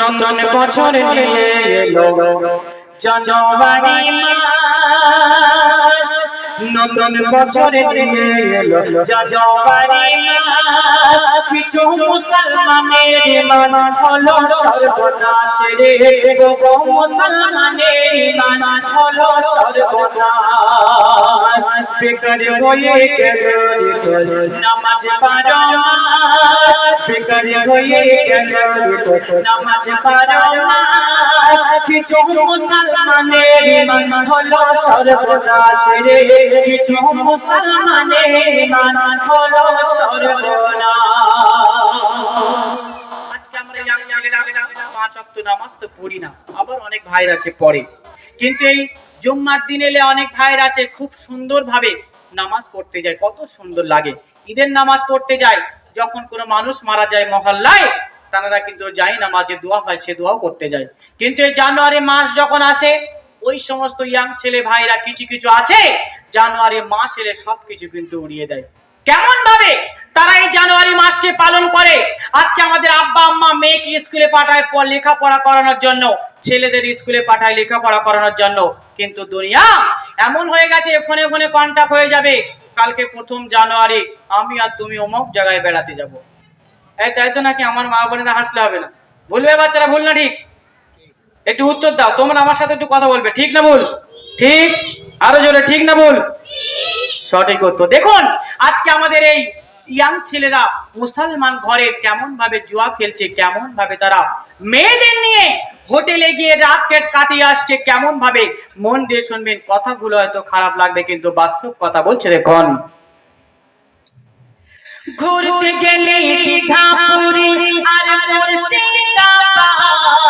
নতুন বছর নিয়ে এলো। জানুয়ারি মাস। নতুন বছর নিয়ে এলো জানুয়ারি মাস কিছু মুসলমানের ইমান হলো সর্বনাশ রে গো মুসলমানের ইমান হলো সর্বনাশ। বেকার হয়ে গেল রে নামাজ পারো মাস বেকার হয়ে গেল নামাজ পারো মাস কিছু মুসলমানের ইমান হলো কিছু মুসলমানের ইমান হলো সর্বনাশ। আজকে আমরা ইয়াং ছেলেরা পাঁচ নামাজ তো পড়ি না, আবার অনেক আছে পড়ে কিন্তু এই জুম্মার দিন এলে অনেক ভাইরা আছে, খুব সুন্দর ভাবে নামাজ পড়তে যায়, কত সুন্দর লাগে। ঈদের নামাজ পড়তে যায়, যখন কোনো মানুষ মারা যায় মহল্লায় তারা কিন্তু যাই নামাজে দোয়া হয় সে দোয়াও করতে যায়। কিন্তু এই জানুয়ারি মাস যখন আসে, ওই সমস্ত ইয়াং ছেলে ভাইরা কিছু কিছু আছে, জানুয়ারি মাস এলে সবকিছু কিন্তু উড়িয়ে দেয়। কেমন ভাবে তারা এই জানুয়ারি মাসকে পালন করে। আজকে আমাদের আব্বা, আম্মা মেয়েকে স্কুলে পাঠায় পর লেখাপড়া করানোর জন্য, ছেলেদের স্কুলে পাঠায় লেখাপড়া করানোর জন্য। কিন্তু দুনিয়া এমন হয়ে গেছে ফোনে ফোনে কন্টাক্ট হয়ে যাবে। কালকে প্রথম জানুয়ারি, আমি আর তুমি অমুক জায়গায় বেড়াতে যাব। এই, তাই তো নাকি আমার মা বোনেরা হাসলে হবে না। বলবে বাচ্চারা, ভুল না ঠিক? একটু উত্তর দাও, তোমরা আমার সাথে একটু কথা বলবে, ঠিক না ভুল? ঠিক? আরও জোরে, ঠিক না ভুল? সঠিক উত্তর। দেখুন, আজকে আমাদের এই ইয়াং ছেলেরা মুসলমান ঘরে কেমন ভাবে জুয়া খেলছে কেমন ভাবে তারা মেয়েদের নিয়ে হোটেলে গিয়ে রাত কেট কাটিয়ে আসছে কেমন ভাবে মন দিয়ে শুনবেন, কথাগুলো হয়তো খারাপ লাগবে, কিন্তু বাস্তব কথা বলছে, দেখুন। ঘুরতে গেলে দীঘাপুরি আর মুর্শিদাবাদ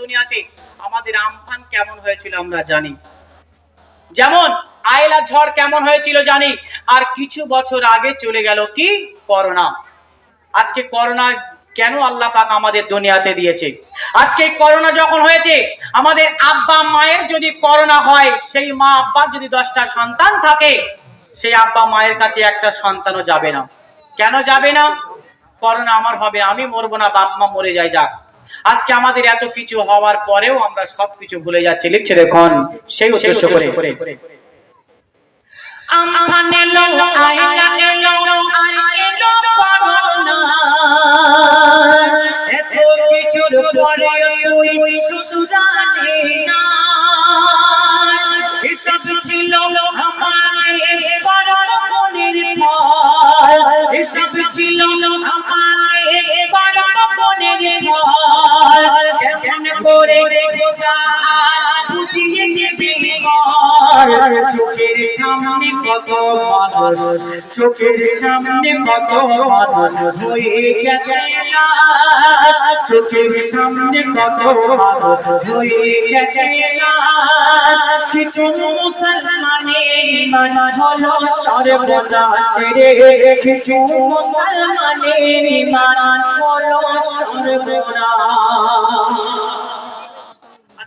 দুনিয়াতে আমাদের আমফান কেমন হয়েছিল আমরা জানি। যেমন আয়লা ঝড় কেমন হয়েছিল জানি? আর কিছু বছর আগে চলে গেল কি? করোনা। আজকে করোনা কেন আল্লাহ পাক আমাদের দুনিয়াতে দিয়েছে? আজকে করোনা যখন হয়েছে, আমাদের আব্বা মায়ের যদি করোনা হয়, সেই মা আব্বার যদি দশটা সন্তান থাকে, সেই আব্বা মায়ের কাছে একটা সন্তানও যাবে না। কেন যাবে না? করোনা আমার হবে, আমি মরবো না, বাপ মা মরে যায়, যাক। আজকে আমাদের এত কিছু হওয়ার পরেও আমরা সবকিছু ভুলে যাচ্ছি। লিখছে দেখুন সেই উদ্দেশ্য করে। আমফান এলো আয়লা এলো করে বুঝিয়ে দেবে ভয় চোখের সামনে কত মানুষ, চোখের সামনে কত মানুষ চোখের সামনে কত মানুষ কিছু মুসলমানের হলো সর্বনাশ রে। কিছু মুসলমানের হলো সর্বনাশ।